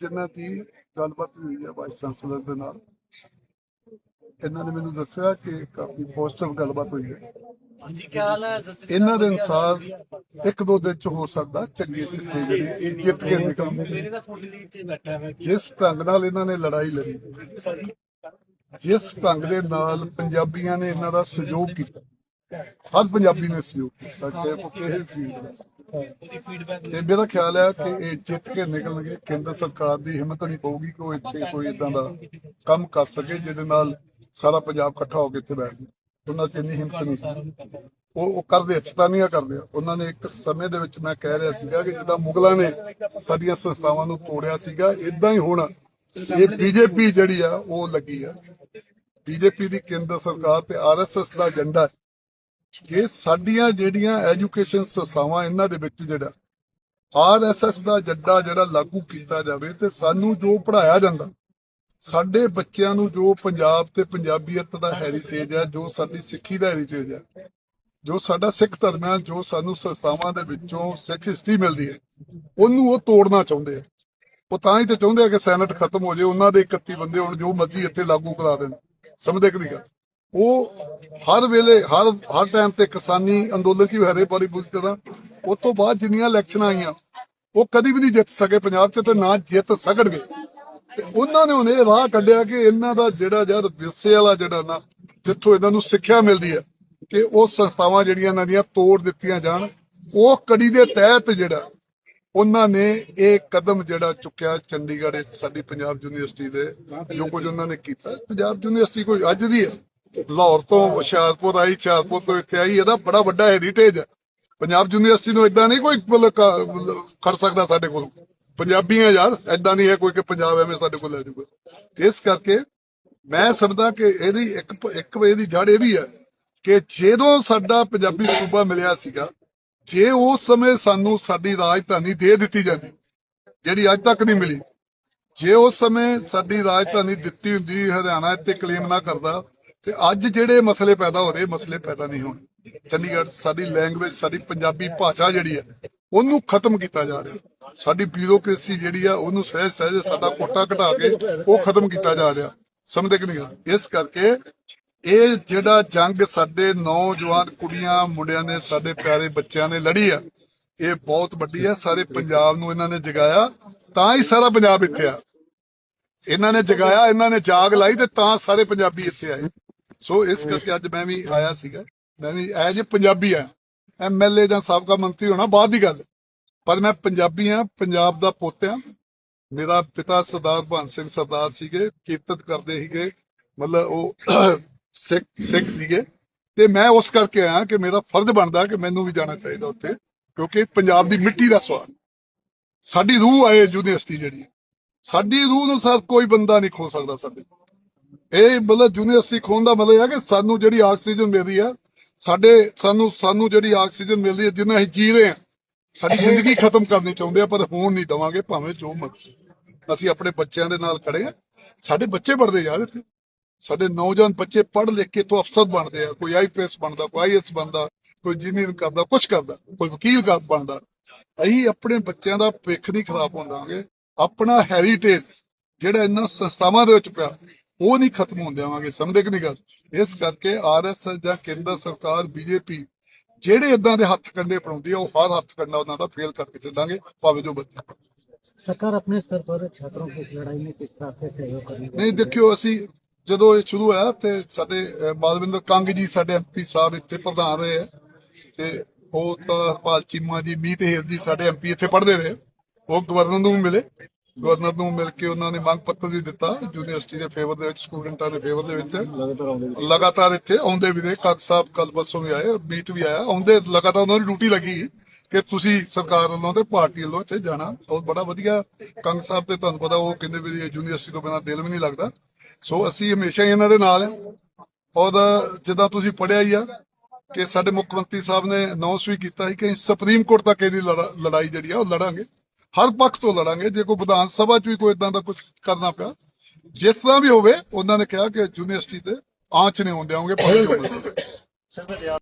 ਜਿਨ੍ਹਾਂ ਦੀ ਗੱਲਬਾਤ ਹੋਈ ਹੈ ਵਾਈਸ ਚਾਂਸਲਰ ਦੇ ਨਾਲ ਇਹਨਾਂ ਨੇ ਮੈਨੂੰ ਦੱਸਿਆ ਕਿ ਕਾਫੀ ਪੋਜ਼ਿਟਿਵ ਗੱਲਬਾਤ ਹੋਈ ਹੈ। ਇਹਨਾਂ ਦੇ ਅਨਸਾਰ ਇੱਕ ਦੋ ਦਿਨ ਚ ਹੋ ਸਕਦਾ ਚੰਗੇ ਸਿੱਖੇ ਜਿਹੜੇ ਇਹ ਜਿੱਤ ਕੇ ਨਿਕਲਣ। ਮੇਰੇ ਦਾ ਤੁਹਾਡੀ ਲੀਡ 'ਚ ਬੈਠਾ ਹੈ ਜਿਸ ਢੰਗ ਨਾਲ ਇਹਨਾਂ ਨੇ ਲੜਾਈ ਲੜੀ ਜਿਸ ਢੰਗ ਦੇ ਨਾਲ ਪੰਜਾਬੀਆਂ ਨੇ ਇਹਨਾਂ ਦਾ ਸਹਿਯੋਗ ਕੀਤਾ। ਹਰ ਪੰਜਾਬੀ ਨੇ ਸਹਿਯੋਗ ਕੀਤਾ ਚਾਹੇ ਉਹ ਕਿਸੇ ਫੀਲਡ ਦਾ ਤੇ ਮੇਰਾ ਖਿਆਲ ਹੈ ਕਿ ਇਹ ਜਿੱਤ ਕੇ ਨਿਕਲਣਗੇ, ਕੇਂਦਰ ਸਰਕਾਰ ਦੀ ਹਿੰਮਤ ਨਹੀਂ ਪਊਗੀ ਕਿ ਉਹ ਇੱਥੇ ਕੋਈ ਇਦਾਂ ਦਾ ਕੰਮ ਕਰ ਸਕੇ, ਜਿਹਦੇ ਨਾਲ ਸਾਰਾ ਪੰਜਾਬ ਇਕੱਠਾ ਹੋ ਕੇ ਇੱਥੇ ਬੈਠ ਜਾਏ ਉਹਨਾਂ 'ਚ ਇੰਨੀ ਹਿੰਮਤ ਨਹੀਂ ਉਹ ਉਹ ਕਰਦੇ ਅਚਤਾਨੀਆਂ ਕਰਦੇ ਆ। ਉਹਨਾਂ ਨੇ ਇੱਕ ਸਮੇਂ ਦੇ ਵਿੱਚ ਮੈਂ ਕਹਿ ਰਿਹਾ ਸੀਗਾ ਕਿ ਜਿੱਦਾਂ ਮੁਗਲਾਂ ਨੇ ਸਾਡੀਆਂ ਸੰਸਥਾਵਾਂ ਨੂੰ ਤੋੜਿਆ ਸੀਗਾ ਇਦਾਂ ਹੀ ਹੋਣਾ ਇਹ ਬੀਜੇਪੀ ਜਿਹੜੀ ਆ, ਉਹ ਲੱਗੀ ਆ। ਬੀਜੇਪੀ ਦੀ ਕੇਂਦਰ ਸਰਕਾਰ ਤੇ ਆਰਐਸਐਸ ਦਾ ਏਜੰਡਾ ਕਿ ਸਾਡੀਆਂ ਜਿਹੜੀਆਂ ਐਜੂਕੇਸ਼ਨ ਸੰਸਥਾਵਾਂ ਇਹਨਾਂ ਦੇ ਵਿੱਚ ਜਿਹੜਾ ਆਰਐਸਐਸ ਦਾ ਜੱਡਾ ਜਿਹੜਾ ਲਾਗੂ ਕੀਤਾ ਜਾਵੇ ਤੇ ਸਾਨੂੰ ਜੋ ਪੜਾਇਆ ਜਾਂਦਾ, ਸਾਡੇ ਬੱਚਿਆਂ ਨੂੰ ਜੋ ਪੰਜਾਬ ਤੇ ਪੰਜਾਬੀਅਤ ਦਾ ਹੈਰੀਟੇਜ ਹੈ, ਜੋ ਸਾਡੀ ਸਿੱਖੀ ਦਾ ਹੈਰੀਟੇਜ ਹੈ, ਜੋ ਸਾਡਾ ਸਿੱਖ ਧਰਮ ਹੈ, ਜੋ ਸਾਨੂੰ ਸੰਸਥਾਵਾਂ ਦੇ ਵਿੱਚੋਂ ਸਿੱਖ ਹਿਸਟਰੀ ਮਿਲਦੀ ਹੈ, ਉਹਨੂੰ ਉਹ ਤੋੜਨਾ ਚਾਹੁੰਦੇ ਆ। ਉਹ ਤਾਂ ਹੀ ਤੇ ਚਾਹੁੰਦੇ ਆ ਕਿ ਸੈਨੇਟ ਖਤਮ ਹੋ ਜਾਏ, ਉਹਨਾਂ ਦੇ 31 ਬੰਦੇ ਹੁਣ ਜੋ ਮਰਜ਼ੀ ਇੱਥੇ ਲਾਗੂ ਕਰਾ ਦੇਣ। ਸਮਝਦੇ ਕਿ ਨਹੀਂ ਗੱਲ? ਉਹ ਹਰ ਵੇਲੇ, ਹਰ ਹਰ ਟਾਈਮ ਤੇ ਕਿਸਾਨੀ ਅੰਦੋਲਨ ਕੀ ਹਰੇ ਬਾਰੀ ਬੁਲਤੇ ਦਾ ਉਸ ਤੋਂ ਬਾਅਦ ਜਿੰਨੀਆਂ ਇਲੈਕਸ਼ਨਾਂ ਆਈਆਂ, ਉਹ ਕਦੀ ਵੀ ਨਹੀਂ ਜਿੱਤ ਸਕੇ ਪੰਜਾਬ 'ਚ ਤੇ ਨਾ ਜਿੱਤ ਸਕਣਗੇ। ਤੇ ਉਹਨਾਂ ਨੇ ਹੁਣ ਰਾਹ ਕੱਢਿਆ ਕਿ ਇਹਨਾਂ ਦਾ ਜਿਹੜਾ ਜਦ ਵਿਰਸੇ ਵਾਲਾ ਜਿਹੜਾ ਨਾ, ਜਿੱਥੋਂ ਇਹਨਾਂ ਨੂੰ ਸਿੱਖਿਆ ਮਿਲਦੀ ਹੈ ਕਿ ਉਹ ਸੰਸਥਾਵਾਂ ਜਿਹੜੀਆਂ ਇਹਨਾਂ ਦੀਆਂ ਤੋੜ ਦਿੱਤੀਆਂ ਜਾਣ, ਉਹ ਕੜੀ ਦੇ ਤਹਿਤ ਜਿਹੜਾ, ਉਹਨਾਂ ਨੇ ਇਹ ਕਦਮ ਜਿਹੜਾ ਚੁੱਕਿਆ ਚੰਡੀਗੜ੍ਹ ਇਸ ਸਾਡੀ ਪੰਜਾਬ ਯੂਨੀਵਰਸਿਟੀ ਦੇ, ਜੋ ਕੁਝ ਉਹਨਾਂ ਨੇ ਕੀਤਾ। ਪੰਜਾਬ ਯੂਨੀਵਰਸਿਟੀ ਕੋਈ ਅੱਜ ਦੀ ਹੈ। ਲਾਹੌਰ ਤੋਂ, ਹੁਸ਼ਿਆਰਪੁਰ ਆਈ, ਹੁਸ਼ਿਆਰਪੁਰ ਤੋਂ ਇੱਥੇ ਆਈ, ਇਹਦਾ ਬੜਾ ਵੱਡਾ ਹੈਰੀਟੇਜ ਹੈ। ਪੰਜਾਬ ਯੂਨੀਵਰਸਿਟੀ ਨੂੰ ਇਦਾਂ ਨਹੀਂ ਕੋਈ ਕਰ ਸਕਦਾ ਸਾਡੇ ਕੋਲ। ਪੰਜਾਬੀ ਆ ਯਾਰ ਇਦਾਂ ਨਹੀਂ ਹੈ ਕੋਈ ਕਿ ਪੰਜਾਬ ਐਵੇਂ ਸਾਡੇ ਕੋਲ ਲੈ ਜਾਊਗਾ। ਇਸ ਕਰਕੇ ਮੈਂ ਸਮਝਦਾ ਕਿ ਇਹਦੀ ਇੱਕ ਇੱਕ ਵੇ ਦੀ ਜੜ ਇਹ ਵੀ ਹੈ ਕਿ ਜਦੋਂ ਸਾਡਾ ਪੰਜਾਬੀ ਸੂਬਾ ਮਿਲਿਆ ਸੀਗਾ, ਜੇ ਉਸ ਸਮੇਂ ਸਾਨੂੰ ਸਾਡੀ ਰਾਜਧਾਨੀ ਦੇ ਦਿੱਤੀ ਜਾਂਦੀ, ਜਿਹੜੀ ਅੱਜ ਤੱਕ ਨਹੀਂ ਮਿਲੀ, ਜੇ ਉਸ ਸਮੇਂ ਸਾਡੀ ਰਾਜਧਾਨੀ ਦਿੱਤੀ ਹੁੰਦੀ, ਹਰਿਆਣਾ ਇੱਥੇ ਕਲੇਮ ਨਾ ਕਰਦਾ ਤੇ ਅੱਜ ਜਿਹੜੇ ਮਸਲੇ ਪੈਦਾ ਹੋ ਰਹੇ, ਮਸਲੇ ਪੈਦਾ ਨਹੀਂ ਹੋਣ। ਚੰਡੀਗੜ੍ਹ ਸਾਡੀ ਲੈਂਗੁਏਜ ਸਾਡੀ ਪੰਜਾਬੀ ਭਾਸ਼ਾ ਜਿਹੜੀ ਹੈ, ਉਹਨੂੰ ਖਤਮ ਕੀਤਾ ਜਾ ਰਿਹਾ। ਸਾਡੀ ਬਿਊਰੋਕ੍ਰੇਸੀ ਜਿਹੜੀ ਆ ਉਹਨੂੰ ਸਹਿਜ ਸਹਿਜ ਸਾਡਾ ਕੋਟਾ ਘਟਾ ਕੇ ਉਹ ਖਤਮ ਕੀਤਾ ਜਾ ਰਿਹਾ। ਸਮਝਦੇ ਕਿ ਨਹੀਂ ਇਸ ਕਰਕੇ ਇਹ ਜਿਹੜਾ ਜੰਗ ਸਾਡੇ ਨੌਜਵਾਨ ਕੁੜੀਆਂ, ਮੁੰਡਿਆਂ ਨੇ, ਸਾਡੇ ਪਿਆਰੇ ਬੱਚਿਆਂ ਨੇ ਲੜੀ ਆ ਇਹ ਬਹੁਤ ਵੱਡੀ ਹੈ। ਸਾਰੇ ਪੰਜਾਬ ਨੂੰ ਇਹਨਾਂ ਨੇ ਜਗਾਇਆ, ਤਾਂ ਹੀ ਸਾਰਾ ਪੰਜਾਬ ਇੱਥੇ ਆ ਇਹਨਾਂ ਨੇ ਜਗਾਇਆ, ਇਹਨਾਂ ਨੇ ਜਾਗ ਲਾਈ ਤੇ ਤਾਂ ਸਾਰੇ ਪੰਜਾਬੀ ਇੱਥੇ ਆਏ। ਸੋ ਇਸ ਕਰਕੇ ਅੱਜ ਮੈਂ ਵੀ ਆਇਆ ਸੀਗਾ। ਮੈਂ ਵੀ ਐਜ ਪੰਜਾਬੀ ਆ ਐਮਐਲਏ ਜਾਂ ਸਾਬਕਾ ਮੰਤਰੀ ਹੋਣਾ ਬਾਅਦ ਦੀ ਗੱਲ। ਪਰ ਮੈਂ ਪੰਜਾਬੀ ਆ, ਪੰਜਾਬ ਦਾ ਪੁੱਤ ਆ। ਮੇਰਾ ਪਿਤਾ ਸਰਦਾਰ ਭਗਤ ਸਿੰਘ ਸਰਦਾਰ ਸੀਗੇ ਕੀਰਤਨ ਕਰਦੇ ਸੀਗੇ। ਮਤਲਬ ਉਹ ਸਿੱਖ ਸਿੱਖ ਸੀਗੇ। ਤੇ ਮੈਂ ਉਸ ਕਰਕੇ ਆਇਆ ਕਿ ਮੇਰਾ ਫਰਜ਼ ਬਣਦਾ ਕਿ ਮੈਨੂੰ ਵੀ ਜਾਣਾ ਚਾਹੀਦਾ ਉੱਥੇ, ਕਿਉਂਕਿ ਪੰਜਾਬ ਦੀ ਮਿੱਟੀ ਦਾ ਸਵਾਦ। ਸਾਡੀ ਰੂਹ ਆਏ ਯੂਨੀਵਰਸਿਟੀ ਜਿਹੜੀ। ਸਾਡੀ ਰੂਹ ਨੂੰ ਸਰ ਕੋਈ ਬੰਦਾ ਨਹੀਂ ਖੋ ਸਕਦਾ ਸਾਡੇ। ਇਹ ਮਤਲਬ ਯੂਨੀਵਰਸਿਟੀ ਖੋਣ ਦਾ ਮਤਲਬ ਹੈ ਕਿ ਸਾਨੂੰ ਜਿਹੜੀ ਆਕਸੀਜਨ ਮਿਲਦੀ ਆ ਸਾਡੇ ਸਾਨੂੰ ਸਾਨੂੰ ਜਿਹੜੀ ਆਕਸੀਜਨ ਮਿਲਦੀ ਹੈ ਜਿੰਨਾ ਅਸੀਂ ਜੀ ਰਹੇ ਹਾਂ ਸਾਡੀ ਜ਼ਿੰਦਗੀ ਖਤਮ ਕਰਨੀ ਚਾਹੁੰਦੇ ਆ ਪਰ ਹੋਣ ਨਹੀਂ ਦਵਾਂਗੇ ਭਾਵੇਂ ਜੋ ਮਰਜ਼ੀ। ਅਸੀਂ ਆਪਣੇ ਬੱਚਿਆਂ ਦੇ ਨਾਲ ਖੜੇ ਆ। ਸਾਡੇ ਬੱਚੇ ਪੜਦੇ ਯਾਰ ਇੱਥੇ। ਸਾਡੇ ਨੌਜਵਾਨ ਬੱਚੇ ਪੜ੍ਹ ਲਿਖ ਕੇ ਤੋਂ ਅਫਸਰ ਬਣਦੇ ਆ ਕੋਈ ਆਈਪੀਐਸ ਬਣਦਾ ਕੋਈ ਆਈਐਸ ਬਣਦਾ ਕੋਈ ਇੰਜੀਨੀਅਰ ਕਰਦਾ ਕੁਝ ਕਰਦਾ ਕੋਈ ਵਕੀਲ ਕਰ ਬਣਦਾ। ਅਸੀਂ ਆਪਣੇ ਬੱਚਿਆਂ ਦਾ ਭਵਿੱਖ ਨਹੀਂ ਖਰਾਬ ਹੁੰਦਾਂਗੇ ਆਪਣਾ ਹੈਰੀਟੇਜ ਜਿਹੜਾ ਇਹਨਾਂ ਸੰਸਥਾਵਾਂ ਦੇ ਵਿੱਚ ਪਿਆ ਉਹ ਨਹੀਂ ਖਤਮ ਹੋਣ ਦੇਵਾਂਗੇ ਸਮਝਦੇ ਕਿ ਨਹੀਂ ਗੱਲ? ਇਸ ਕਰਕੇ ਆਰਐਸਐਸ ਜਾਂ ਕੇਂਦਰ ਸਰਕਾਰ ਬੀਜੇਪੀ ਜਿਹੜੇ ਇਦਾਂ ਦੇ ਹੱਥ ਕੰਡੇ ਪੜਾਉਂਦੀ ਆ ਉਹ ਹਰ ਹੱਥ ਕੰਡਾ ਉਹਨਾਂ ਦਾ ਫੇਲ ਕਰਕੇ ਚੱਲਾਂਗੇ ਭਾਵੇਂ ਜੋ ਬੱਚੇ ਸਰਕਾਰ ਆਪਣੇ ਸਤਰ ਪਰ ਛਾਤਰੋਂ ਦੀ ਲੜਾਈ ਵਿੱਚ ਕਿਸ ਤਰ੍ਹਾਂ ਸੇ ਸਹਿਯੋਗ ਕਰਨੀ ਨਹੀਂ ਦੇਖਿਓ ਅਸੀਂ ਜਦੋਂ ਇਹ ਸ਼ੁਰੂ ਹੋਇਆ ਤੇ ਸਾਡੇ ਮਾਦਵਿੰਦਰ ਕੰਗ ਜੀ ਸਾਡੇ ਐਮਪੀ ਸਾਹਿਬ ਇੱਥੇ ਪ੍ਰਧਾਨ ਰਹੇ ਆ ਤੇ ਉਹ ਤਾਂ ਪਾਲ ਚੀਮਾ ਜੀ ਮੀਤ ਹੇਰ ਜੀ ਸਾਡੇ ਐਮਪੀ ਇੱਥੇ ਪੜਦੇ ਰਹੇ। ਉਹ ਗਵਰਨਰ ਨੂੰ ਮਿਲੇ। ਗਵਰਨਰ ਨੂੰ ਮਿਲ ਕੇ ਉਹਨਾਂ ਨੇ ਮੰਗ ਪੱਤਰ ਵੀ ਦਿੱਤਾ, ਯੂਨੀਵਰਸਿਟੀ ਦੇ ਫੇਵਰ ਦੇ ਵਿੱਚ, ਸਟੂਡੈਂਟਾਂ ਦੇ ਫੇਵਰ ਦੇ ਵਿੱਚ। ਲਗਾਤਾਰ ਇੱਥੇ ਆਉਂਦੇ ਵੀ ਨੇ ਕਾਕ ਸਾਹਿਬ ਕੱਲ ਪਰਸੋਂ ਵੀ ਆਏ, ਮੀਤ ਵੀ ਆਇਆ। ਆਉਂਦੇ ਲਗਾਤਾਰ ਉਹਨਾਂ ਦੀ ਡਿਊਟੀ ਲੱਗੀ ਕਿ ਤੁਸੀਂ ਸਰਕਾਰ ਵੱਲੋਂ ਤੇ ਪਾਰਟੀ ਵੱਲੋਂ ਇੱਥੇ ਜਾਣਾ। ਉਹ ਬੜਾ ਵਧੀਆ ਕੰਗ ਸਾਹਿਬ ਤੇ ਤੁਹਾਨੂੰ ਪਤਾ ਉਹ ਕਹਿੰਦੇ ਵੀ ਯੂਨੀਵਰਸਿਟੀ ਤੋਂ ਬਿਨਾਂ ਦਿਲ ਵੀ ਨਹੀਂ ਲੱਗਦਾ। ਸੋ ਅਸੀਂ ਹਮੇਸ਼ਾ ਹੀ ਇਹਨਾਂ ਦੇ ਨਾਲ ਹਾਂ। ਔਰ ਜਿੱਦਾਂ ਤੁਸੀਂ ਪੜਿਆ ਹੀ ਆ ਕਿ ਸਾਡੇ ਮੁੱਖ ਮੰਤਰੀ ਸਾਹਿਬ ਨੇ ਅਨਾਉਂਸ ਵੀ ਕੀਤਾ ਸੀ ਕਿ ਸੁਪਰੀਮ ਕੋਰਟ ਤੱਕ ਇਹਦੀ ਲੜਾ- ਲੜਾਈ ਜਿਹੜੀ ਆ ਉਹ ਲੜਾਂਗੇ। ਹਰ ਪੱਖ ਤੋਂ ਲੜਾਂਗੇ ਜੇ ਕੋਈ ਵਿਧਾਨ ਸਭਾ 'ਚ ਵੀ ਕੋਈ ਇਦਾਂ ਦਾ ਕੁਝ ਕਰਨਾ ਪਿਆ, ਜਿਸ ਤਰ੍ਹਾਂ ਵੀ ਹੋਵੇ, ਉਹਨਾਂ ਨੇ ਕਿਹਾ ਕਿ ਯੂਨੀਵਰਸਿਟੀ ਤੇ ਆਂਚ ਨਹੀਂ ਹੋਣ ਦੇਵਾਂਗੇ ਭਾਵੇਂ ਜੋ ਮਰਜ਼ੀ।